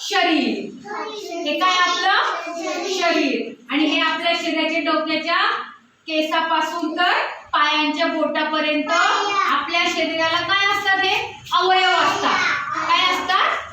शरीर. हे काय आपलं? शरीर. आणि हे आपल्या शरीराच्या डोक्याच्या केसापासून तर पायांच्या बोटापर्यंत आपल्या शरीराला काय असतात हे? अवयव असतात. काय असतात?